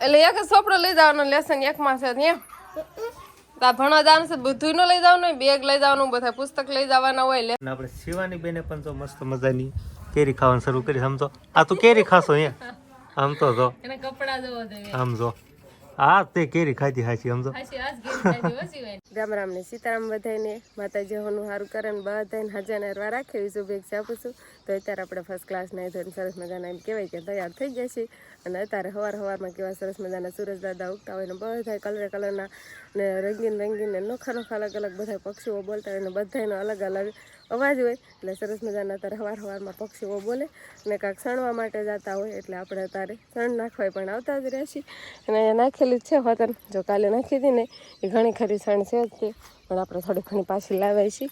એટલે એક જ લઈ જવાનો લેસન એકમાં છે ત્યાં તા ભણવા જવાનું છે બધું નો લઈ જવાનું હોય બેગ લઈ જવાનું બધા પુસ્તક લઈ જવાના હોય લે. અને આપણે શિવાની બેને પણ જો મસ્ત મજાની કેરી ખાવાનું શરૂ કરી સમજો આ તું કેરી ખાશો અહીંયા? આમ તો જો. એને કપડા જોવો જોઈએ આમ જો. આ તે કેરી ખાધી હાચી સમજો. રામ રામ ને સીતારામ બધાને માતાજી હોનું સારું કરે ને બધાને હજાર હરવા રાખે એવી શુભેચ્છા આપું છું. તો અત્યારે આપણે ફર્સ્ટ ક્લાસ ના ધોઈને સરસ મજાના એમ કહેવાય કે તૈયાર થઈ જશે અને અત્યારે સવાર સવારમાં કેવા સરસ મજાના સુરજ દાદા ઉગતા હોય ને બધા કલર કલરના ને રંગીન રંગીન ને નોખા નોખા અલગ અલગ બધા પક્ષીઓ બોલતા હોય ને બધાનો અલગ અલગ અવાજ હોય એટલે સરસ મજાના અત્યારે હવાર હવારમાં પક્ષીઓ બોલે અને કાંક સણવા માટે જતા હોય એટલે આપણે અત્યારે સણ નાખવાય પણ આવતા જ રહેશે અને અહીંયા નાખેલી જ છે હોતન. જો કાલે નાખી હતી ને, એ ઘણી ખરી સણ છે જ તે. પણ આપણે થોડી ઘણી પાછી લાવાય છીએ.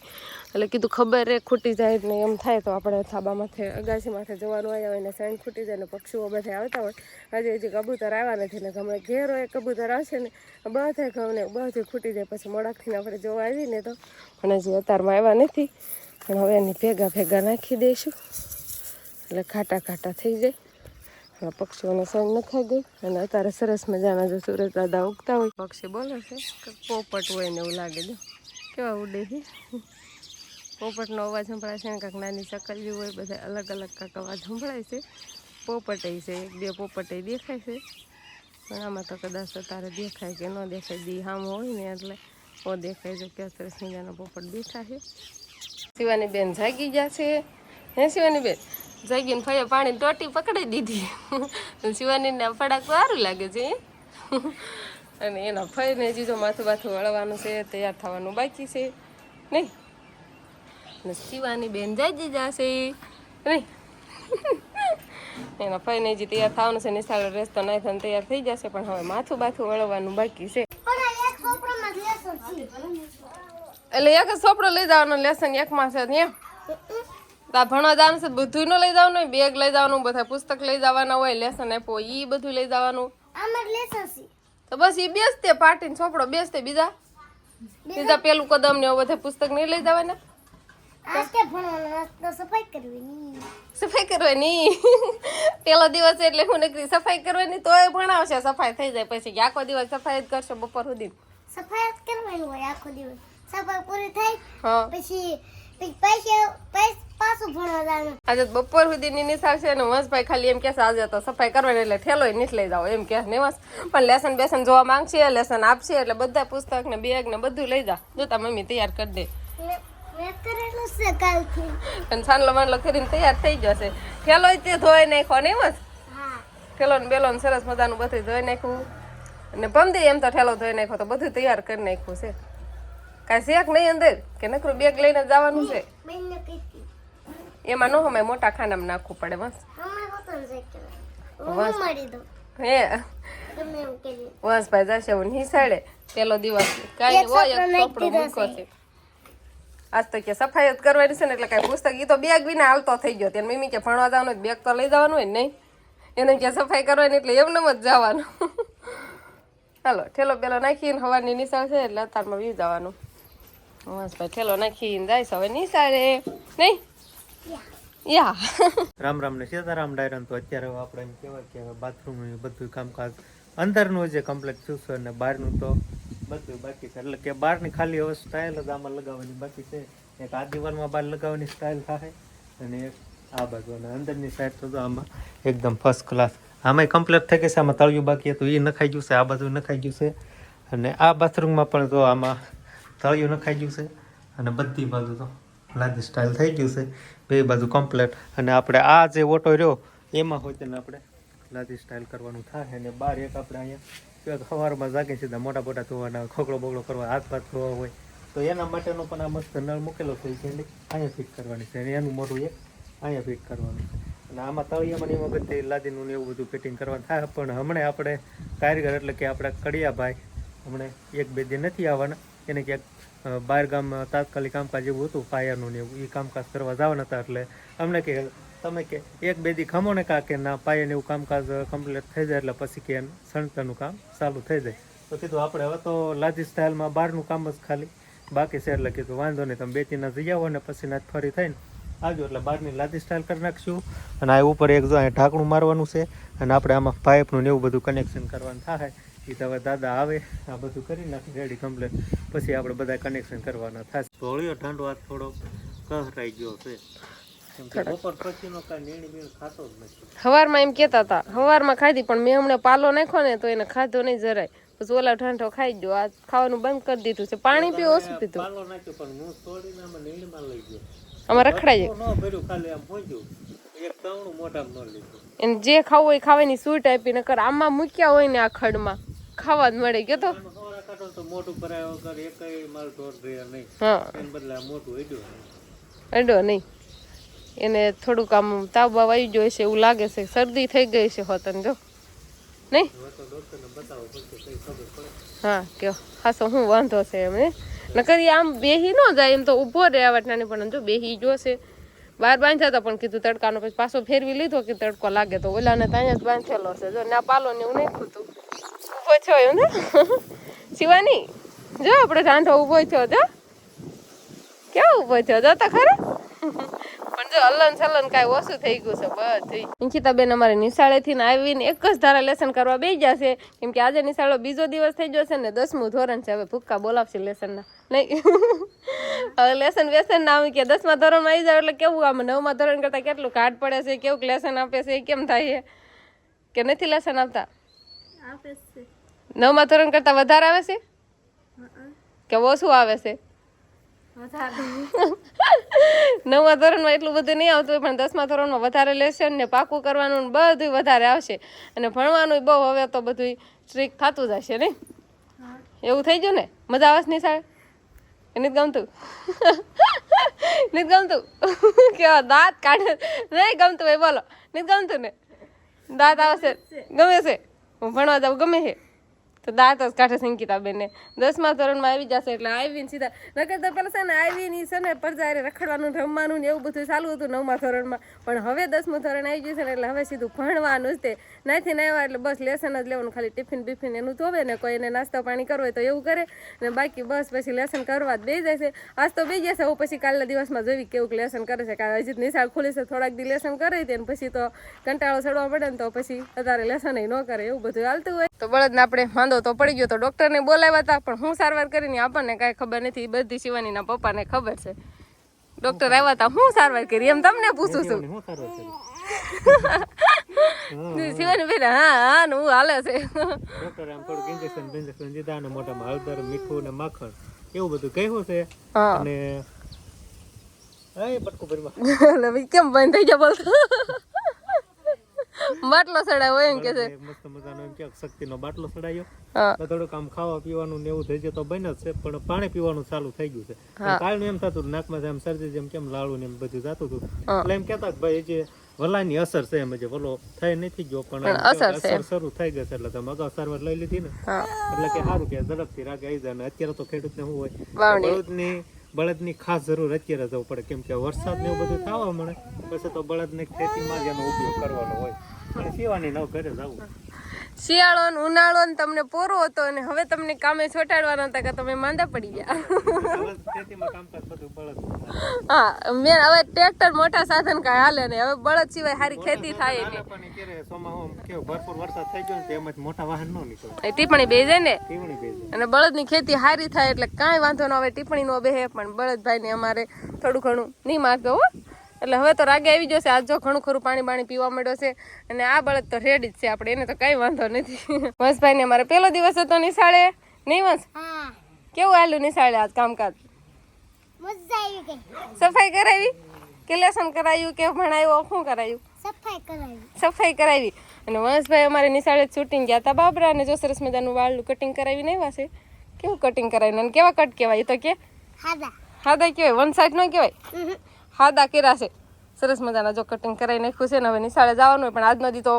એટલે કીધું ખબર રે ખૂટી જાય ને એમ થાય તો આપણે થાબા માથે, અગાસી માથે જવાનું આવ્યા હોય ને સણ ખૂટી જાય ને પક્ષીઓ બધા આવતા હોય. હજી હજી કબૂતર આવ્યા નથી ને ગમે ઘેર હોય કબૂતર આવશે ને બધા ઘઉં ને બધું ખૂટી જાય. પછી મોડાકથી આપણે જોવા આવીને તો. પણ હજી અત્યારમાં આવ્યા નથી. પણ હવે એની ભેગા ભેગા નાખી દઈશું. એટલે ખાટા ખાટા થઈ જાય. અને પક્ષીઓને સણ નખાઈ ગઈ. અને અત્યારે સરસ મજાના જો સુરત દાદા ઉગતા હોય. પક્ષી બોલે છે કે પોપટ હોય ને એવું લાગે છે. કેવા ઉડે છે? પોપટનો અવાજ સંભળાય છે ને કાંઈક નાની ચકલીઓ હોય, બધા અલગ અલગ કાંક અવાજ સંભળાય છે. પોપટે છે, એક બે પોપટે દેખાય છે. પણ આમાં તો કદાચ તારે દેખાય કે ન દેખાય. દી હામ હોય ને એટલે ઓ દેખાય છે કે સરસ મજાનો પોપટ બેઠા છે. શિવાની બેન જાગી ગયા છે. હે શિવાની બેન? જાગીને ફઈએ પાણી ટોટી પકડી દીધી. શિવાનીને ફડાક સારું લાગે છે અને એના ફઈને જીજો માથું બાથું વળવાનું છે, તૈયાર થવાનું બાકી છે. નહીં? ને શિવાની બેન જાગી જશે. નહીં? એના ફઈને જે તૈયાર થવાનું છે, નિશાળ ડ્રેસ તો નાઈ થઈને તૈયાર થઈ જશે, પણ હવે માથું બાથું વળવાનું બાકી છે. એટલે એક સોપડો લઈ જવાનો લેસન એકમાં છે ત્યાં. તા ભણવા જવાનું છે બધું નો લઈ જવાનું હોય બેગ લઈ જવાનું બધા પુસ્તક લઈ જવાના હોય લેસન આપ્યો ઈ બધું લઈ જવાનું. તો બસ ઈ બેસતે પાટીને છોપડો બેસતે બીજા. બીજા? પેલું કદમ ને બધા પુસ્તક નહીં લઈ જવાના. સફાઈ કરવાની પેલો દિવસ એટલે હું નકરી સફાઈ કરવાની તોય ભણાવશે સફાઈ થઈ જાય પછી. આખો દિવસ સફાઈ જ કરશે બપોર સુધી. સફાઈ જ કરવાની હોય આખો દિવસ. સફાઈ પૂરી થાય પછી પછી પૈસા પાછું ભણવા જવાનું. આજે તો બપોર સુધી નિશાળ છે ને વંશભાઈ ખાલી એમ કે આજે તો સફાઈ કરવાની એટલે ઠેલો નીચ લઈ જાઓ. એમ કે ને વંશ પણ લેસન બેસન જોવા માંગશે લેસન આપશે એટલે બધા પુસ્તક ને બેગ ને બધું લઈ જા. જોતા મમ્મી તૈયાર કરી દે. અને છાનલો માંડલો કરીને તૈયાર થઈ જશે. ઠેલો તે ધોઈ નાખો ને વંશ ઠેલો ને બેલો સરસ મજાનું બધું ધોઈ નાખ્યું. અને ભમદી એમ તો ઠેલો ધોઈ નાખ્યો તો બધું તૈયાર કરી નાખ્યું છે. કાંઈ શેક નહીં અંદર કે નકરું બેગ લઈને જવાનું છે. એમાં ન અમે મોટા ખાનામાં નાખવું પડે બસ. બસ. ભાઈ જશે હું નિસાડે પેલો દિવસ કાંઈ હોય મૂકો છે. આજ તો કે સફાઈ જ કરવાની છે ને એટલે કાંઈ પુસ્તક એ તો બેગ વિના હાલતો થઈ ગયો. તેને મમ્મી કે ભણવા જવાનું બેગ તો લઈ જવાનું હોય ને નહીં? એને કે સફાઈ કરવાની એટલે એમને જ જવાનું. હાલો ઠેલો પેલો નાખીને હવાની નિશાળ છે એટલે અત્યારમાં વી જવાનું. સીતારામ ડાયરન તો અત્યારે આપણે કે બાથરૂમ બધું કામકાજ અંદરનું જે કમ્પ્લેટ થયું છે અને બહારનું તો બધું બાકી છે. એટલે કે બહારની ખાલી હવે સ્ટાઇલ જ આમાં લગાવવાની બાકી છે. એક આ દિવાલમાં બહાર સ્ટાઇલ થાય અને આ બાજુ અને અંદરની સાઈડ તો આમાં એકદમ ફર્સ્ટ ક્લાસ આમાંય કમ્પ્લીટ થઈ ગઈ છે, આમાં તળિયું બાકી હતું એ નખાઈ ગયું છે, આ બાજુ નખાઈ ગયું અને આ બાથરૂમમાં પણ તો આમાં તળિયું નખાઈ ગયું છે અને બધી બાજુ તો લાદી સ્ટાઇલ થઈ ગયું છે. બે બાજુ કમ્પ્લેટ અને આપણે આ જે ઓટો રહ્યો, એમાં હોય તેને આપણે લાદી સ્ટાઇલ કરવાનું થાય અને બહાર એક આપણે અહીંયા સવારમાં જાગે સીધા મોટા મોટા ધોવાના ખોકડો બોકડો કરવા, હાથ પાથ ધોવા હોય, તો એના માટેનો પણ આ મસ્ત નળ મૂકેલો છે એટલે અહીંયા ફિટ કરવાની છે. અને એનું મોટું એક અહીંયા ફિટ કરવાનું છે. અને આમાં તળિયામાં એ વખતે લાદીનું ને એવું બધું ફિટિંગ કરવાનું થાય, પણ હમણાં આપણે કારીગર એટલે કે આપણા કડિયાભાઈ હમણાં એક બે દિન નથી આવવાના. એને ક્યાંક બહાર ગામ તાત્કાલિક કામકાજ એવું હતું પાયાનું ને એવું એ કામકાજ કરવા જવાના હતા એટલે અમને કે, તમે કે, એક બે દી ખમો ને કાં કે ના પાયાને એવું કામકાજ કમ્પ્લીટ થઈ જાય એટલે પછી કે સણતરનું કામ ચાલુ થઈ જાય. તો કીધું, આપણે હવે તો લાજી સ્ટાઇલમાં બહારનું કામ જ ખાલી, બાકી છે એટલે કીધું, વાંધો નહીં, તમે બે ત્રણ જઈ આવો ને પછી ના ફરી થઈને આવજો, એટલે બહારની લાદી સ્ટાઇલ કરી નાખશું. અને આ ઉપર એક જો ઢાંકણું મારવાનું છે, અને આપણે આમાં પાઇપનું ને એવું બધું કનેક્શન કરવાનું થાય. એ તો હવે દાદા આવે આ બધું કરી નાખી રેડી કમ્પ્લેટ પછી આપણે બધા કનેક્શન કરવાના થશે. ધોળ્યો ઠંડો આ થોડો કહરાઈ ગયો છે. કેમ કે બપોર પછીનો કાંઈ નીણ બીણ ખાતો જ નથી. સવારમાં એમ કહેતા હતા સવારમાં ખાધી પણ મેં હમણાં પાલો નાખ્યો ને તો એને ખાધો નહીં જરાય. પછી ઓલા ઠંડો ખાઈ ગયો આ ખાવાનું બંધ કરી દીધું છે. પાણી પીવું ઓછું પીધું. પાલો નાખ્યો પણ હું તોડીને આમાં રખડાઈ જાય. જે ખાવું હોય ખાવાની સૂટ આપી નકર આમાં મૂક્યા હોય ને આ ખડમાં. ખાવા જ મળે ગયો તો? મોટું ભરાયો કર એકય માલ ઢોર રહ્યા નહીં. હા. એને બદલે મોટું હેડ્યો હેડ્યો નહીં. એને થોડુંક આમ તાવ બાવ આવી ગયો છે એવું લાગે છે. શરદી થઈ ગઈ છે હોતન જો. નહીં? હા કયો. હાસો હું વાંધો છે એમને નકર આમ બેહી ન જાય એમ તો ઊભો રહે વટનાની પણ. જો બેહી જોશે બહાર બાંધ્યા હતા પણ કીધું તડકાનો પછી પાછો ફેરવી લીધો કે તડકો લાગે તો. ઓલાને ત્યાં જ બાંધેલો છે. જો ના પાલો ને એવું નહીં ખુતું ઊભો છો એમ ને? શિવાની, જો આપણે રાંધો ઊભો થયો જો કેવો ઊભો થયો? જો તો ખરા. પણ જો હલન સલન કાંઈ ઓછું થઈ ગયું છે બધી અંકિતાબેન અમારે નિશાળેથી ને આવીને એક જ ધારા લેસન કરવા બેસી જશે કેમ કે આજે નિશાળો બીજો દિવસ થઈ જશે ને દસમું ધોરણ છે, હવે ભૂક્કા બોલાવશે લેસનના નહીં. હવે લેસન વેસન ના આવી કે દસમા ધોરણમાં આવી જાવ એટલે કેવું? આમ નવમા ધોરણ કરતાં કેટલું કાઢ પડે છે કેવું લેસન આપે છે, એ કેમ થાય છે? કે નથી લેસન આપતા? નવમા ધોરણ કરતાં વધારે આવે છે? કે ઓછું આવે છે? નવમા ધોરણમાં એટલું બધું નહીં આવતું હોય પણ દસમા ધોરણમાં વધારે લેશન ને પાકું કરવાનું બધું વધારે આવશે. અને ભણવાનું બહુ હવે તો બધું સ્ટ્રીક થતું જશે નહીં. એવું થઈ ગયું ને? મજા આવે છે નિશાળે? એ નથી ગમતું? નથી ગમતું? કેવા દાંત કાઢે? નહીં ગમતું ભાઈ બોલો. નથી ગમતું ને? દાંત આવશે? ગમે છે? હું ભણવા જાઉં ગમે છે? તો દાંત જ કાઢે સંકિતા બેને. દસમા ધોરણમાં આવી જશે એટલે આવીને સીધા નકર તો પેલા છે ને આવીને છે ને પરજારે રખડવાનું, રમવાનું ને એવું બધું ચાલુ હતું નવમા ધોરણમાં. પણ હવે દસમું ધોરણ આવી ગયું છે ને એટલે હવે સીધું ભણવાનું જ તે. નાથી આવ્યા એટલે બસ લેસન જ લેવાનું, ખાલી ટિફિન બિફિન એનું ધોવે ને કોઈ એને નાસ્તો પાણી કરવો હોય તો એવું કરે. ને બાકી બસ પછી લેસન કરવા જ બેસી જાય છે. આજ તો બેસી જશે હવે પછી કાલના દિવસમાં જોઈ કેવું લેસન કરે છે. કાં હજી નિશાળ ખુલી છે, થોડાક દી લેસન કરે ને પછી તો કંટાળો ચડવા પડે ને તો પછી વધારે લેસન ન કરે, એવું બધું ચાલતું હોય. તો બળદને આપણે વાંધો તો પડી ગયો તો ડૉક્ટરને બોલાવ્યા હતા પણ હું સારવાર કરીને આપણને કાંઈ ખબર નથી. બધી શિવાનીના પપ્પાને ખબર છે. ડૉક્ટર આવ્યા હતા હું સારવાર કરી? એમ તમને પૂછું છું. હું શિવાની બેન હા હા ને હું હાલે છે. ડોક્ટરે આમ થોડુંક ઇન્જેક્શન બિન્જેક્શન દીધા અને મોઢામાં હળદર મીઠું ને માખણ એવું બધું કહ્યું છે. અને એ બટકું ભરીમાં એટલે ભઈ કેમ બંધ થઈ ગયા બોલતો બાટલો સડાયો એમ કે છે. મસ્ત મજાનો એમ કે શક્તિનો બાટલો સડાયો. થોડુંક આમ ખાવા પીવાનું ને એવું થઈ જાય તો બને છે પણ પાણી પીવાનું ચાલુ થઈ ગયું છે. કાલનું એમ થતું નાકમાં જેમ શરદી જેમ કેમ લાળુ ને એમ બધું જતું હતું. એટલે એમ કહેતા કે ભાઈ જે વલાની અસર છે એમ જે વલો થઈ નથી ગયો પણ અસર શરૂ થઈ ગઈ છે એટલે તમે અગાઉ સારવાર લઈ લીધી ને. એટલે કે સારું કે ઝડપથી રાગે આવી જાય ને અત્યારે તો ખેડૂતને શું હોય. બળદની બળદની ખાસ જરૂર અત્યારે જવું પડે કેમ કે વરસાદ ને એવું બધું થવા મળે પછી તો બળદને ખેતીમાં જ એનો ઉપયોગ કરવાનો હોય. અને નવ ઘરે જવું શિયાળો ને ઉનાળો ને તમને પોરો હતો અને હવે તમને કામે છોટાડવાના હતા કે તમે માંદા પડી ગયા. હવે હા મેં હવે ટ્રેક્ટર મોટા સાધન કાંઈ હાલે નહીં. હવે બળદ સિવાય સારી ખેતી થાય ને ન ટીપણી બે જાય ને? અને બળદ બળદની ખેતી સારી થાય એટલે કાંઈ વાંધો ન આવે ટીપણી નો બેહે પણ બળદભાઈને અમારે થોડું ઘણું નહીં મારતો હો. એટલે હવે તો રાગે આવી જશે. આજ જો ઘણું ખરું પાણી પાણી પીવા મળ્યો છે અને આ બળદ તો રેડી જ છે આપણે. એને તો કઈ વાંધો નથી. વંશભાઈને અમારે પહેલો દિવસ હતો નિશાળે. નહીં વંશ? કેવું આલું નિશાળે આજ કામકાજ? સફાઈ કરાવી? કે લેસન કરાયું કે ભણાયું શું કરાયું? સફાઈ કરાવી. સફાઈ કરાવી. અને વંશભાઈ અમારે નિશાળે શૂટિંગ ગયા હતા બાબરા અને જો સરસ મજાનું વાળનું કટિંગ કરાવી નહીં વાસે કેવું કટિંગ કરાવી અને કેવા કટ કહેવાય તો કે? હાદા. હાદા કહેવાય. વન સાઈડ નો કહેવાય. હાદા કર્યા છે. સરસ મજાના જો કટિંગ કરાવી નાખ્યું છે ને હવે નિશાળે જવાનું હોય પણ આજનો દી તો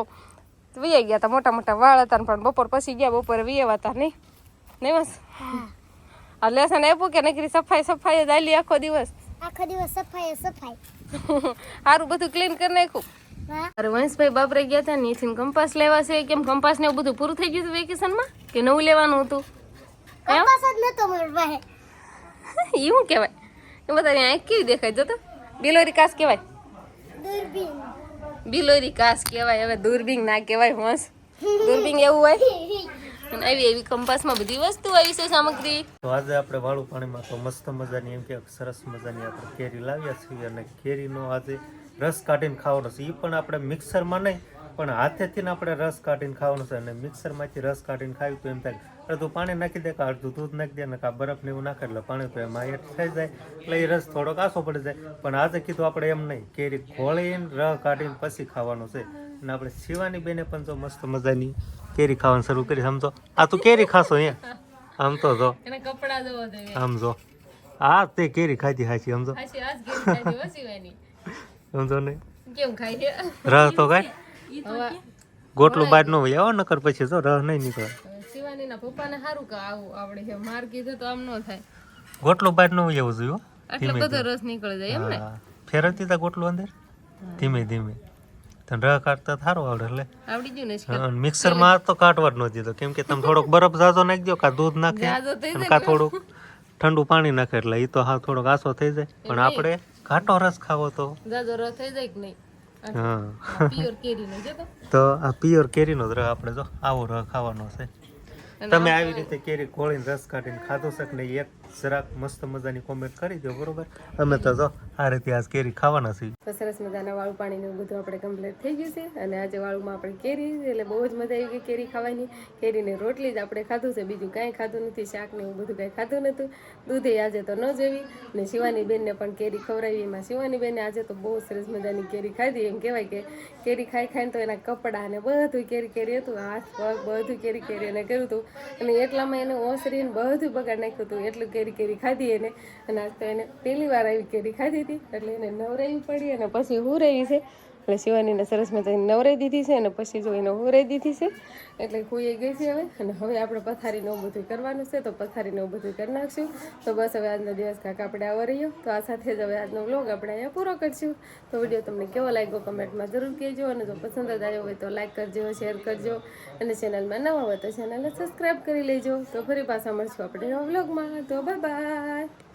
વીયા ગયા હતા મોટા મોટા વાળ હતા પણ બપોર પછી ગયા બપોરે વીએવા હતા નહીં. નહીં બસ? આ લેસન આપ્યું કે નકરી સફાઈ સફાઈ જ આલી આખો દિવસ? આખો દિવસ સફાઈ સફાઈ. સારું બધું ક્લીન કરી નાખ્યું. અરે વંશભાઈ બાપરે ગયા હતા ને કંપાસ લેવા છે કેમ કંપાસ ને બધું પૂરું થઈ ગયું હતું વેકેશનમાં કે નવું લેવાનું હતું? કંપાસ જ નતો મારી પાસે એવું કહેવાય? એ બધા અહીંયા કેવી દેખાય જતો. બિલોરી કાસ કહેવાય? બિલોરી કાસ કહેવાય. હવે દૂરબીન ના કહેવાય હોંશ. દૂરબીન એવું હોય? અને આવી એવી કંપાસમાં બધી વસ્તુ આવી છે સામગ્રી. તો આજે આપણે વાળું પાણીમાં તો મસ્ત મજાની એમ કે સરસ મજાની આપણે કેરી લાવ્યા છીએ અને કેરીનો આજે રસ કાઢીને ખાવાનો છે. એ પણ આપણે મિક્સરમાં નહીં પણ હાથેથી ને આપણે રસ કાઢીને ખાવાનું છે. અને મિક્સરમાંથી રસ કાઢીને ખાવી તો એમ થાય અડધું પાણી નાખી દે કે અડધું દૂધ નાખી દે ને કાં બરફ ને એવું નાખે એટલે પાણી તો એમાં એટ થઈ જાય. એટલે એ રસ થોડોક આસો પડી જાય. પણ આજે કીધું આપણે એમ નહીં કેરી ખોળીને રસ કાઢીને પછી ખાવાનું છે. અને આપણે શિવાની બેને પણ જો મસ્ત મજાની કેરી ખાવાનું શરૂ કરી સમજો આ તું કેરી ખાશો અહીંયા? આમ તો જો. આમ જો. આ તે કેરી ખાધી હાચી સમજો સમજો ને. કેમ ખાય છે? રહ તો કાંઈ ગોટલું બાર નો હોય આવો નકર પછી જો રહ નહીં નીકળે. શિવાનીના પપ્પાને સારું કે આવું આવડે છે. માર કીધું તો આમ ન થાય. ગોટલું બાર નો એવું જોયું? હો. બધો રસ નીકળી જાય એમ ને? હા. ફેરવતી તા ગોટલું અંદર? ધીમે ધીમે. તને રહ કાઢતા સારું આવડે એટલે આવડી ગયું ને હા, અને મિક્સરમાં તો કાઢવા જ ન દીધો. કેમ કે તમે થોડોક બરફ જાજો નાખી દો કાં દૂધ નાખે અને કાં થોડુંક ઠંડુ પાણી નાખે. એટલે એ તો હા થોડોક આસો થઈ જાય. પણ આપણે ઘાટો રસ ખાવો તો. જાજો રસ થઈ જાય કે નહીં? હા. તો. તો આ પિયોર કેરીનો જ રહ આપણે જો આવો રહ ખાવાનો છે. તમે આવી રીતે કેરી કોળીને રસ કાઢીને ખાધો શકને એક જરાક મસ્ત મજાની કોમેન્ટ કરી દો બરોબર? અમે તો જો આ રીતે આજ કેરી ખાવાના છીએ. તો સરસ મજાના વાળું પાણીનું બધું આપણે કમ્પ્લીટ થઈ ગયું છે અને આજે વાળુમાં આપણે કેરી, એટલે બહુ જ મજા આવી ગઈ કેરી ખાવાની. કેરીને રોટલી જ આપણે ખાધું છે, બીજું કાંઈ ખાધું નથી, શાક ને એવું બધું કાંઈ ખાધું નહોતું. દૂધે આજે તો ન જેવી ને શિવાની બેનને પણ કેરી ખવડાવી. એમાં શિવાની બેને આજે તો બહુ સરસ મજાની કેરી ખાધી. એમ કહેવાય કે કેરી ખાઈ ખાઈને તો એના કપડાં ને બધું કેરી કેરી હતું, હાથ પગ બધું કેરી કેરી એને કર્યું હતું. અને એટલામાં એને ઓસરીને બધું બગાડ નાખ્યું હતું. એટલું કેરી કેરી ખાધી એને. અને આજ તો એને પહેલી વાર આવી કેરી ખાધી હતી, એટલે એને નવરાવી પડી અને પછી હું રહી છે. એટલે શિવાનીને સરસ મજાની નવરાઈ દીધી છે અને પછી જો એને હુરાઈ દીધી છે, એટલે હુઈ ગઈ છે હવે. અને હવે આપણે પથારીને એવું બધું કરવાનું છે, તો પથારીને એવું બધું કરી નાખશું. તો બસ હવે આજનો દિવસ કાંક આપણે આવો રહ્યો. તો આ સાથે જ હવે આજનો વ્લોગ આપણે અહીંયા પૂરો કરશું. તો વીડિયો તમને કેવો લાગ્યો કમેન્ટમાં જરૂર કહેજો. અને જો પસંદ જ આવ્યો હોય તો લાઈક કરજો શેર કરજો. અને ચેનલમાં નવા હોય તો ચેનલને સબસ્ક્રાઈબ કરી લેજો. તો ફરી પાછા મળશું આપણે નવા વ્લોગમાં. તો બાય બાય